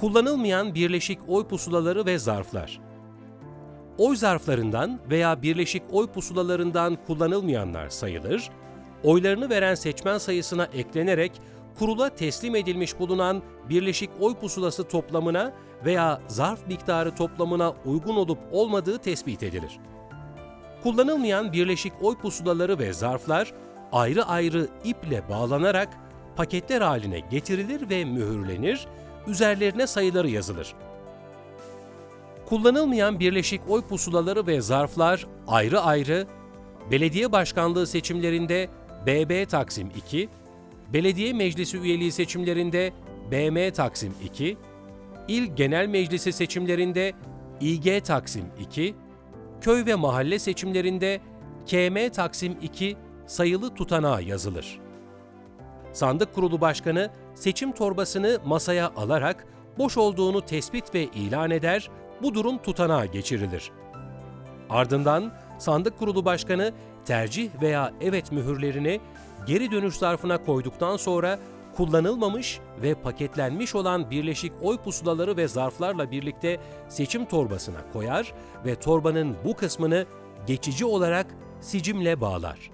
Kullanılmayan birleşik oy pusulaları ve zarflar. Oy zarflarından veya birleşik oy pusulalarından kullanılmayanlar sayılır, oylarını veren seçmen sayısına eklenerek kurula teslim edilmiş bulunan birleşik oy pusulası toplamına veya zarf miktarı toplamına uygun olup olmadığı tespit edilir. Kullanılmayan birleşik oy pusulaları ve zarflar ayrı ayrı iple bağlanarak paketler haline getirilir ve mühürlenir, üzerlerine sayıları yazılır. Kullanılmayan birleşik oy pusulaları ve zarflar ayrı ayrı belediye başkanlığı seçimlerinde BB Taksim 2, belediye meclisi üyeliği seçimlerinde BM Taksim 2, İl Genel Meclisi seçimlerinde İG Taksim 2, köy ve mahalle seçimlerinde KM Taksim 2 sayılı tutanağa yazılır. Sandık Kurulu Başkanı seçim torbasını masaya alarak boş olduğunu tespit ve ilan eder, bu durum tutanağa geçirilir. Ardından Sandık Kurulu Başkanı tercih veya evet mühürlerini geri dönüş zarfına koyduktan sonra kullanılmamış ve paketlenmiş olan birleşik oy pusulaları ve zarflarla birlikte seçim torbasına koyar ve torbanın bu kısmını geçici olarak sicimle bağlar.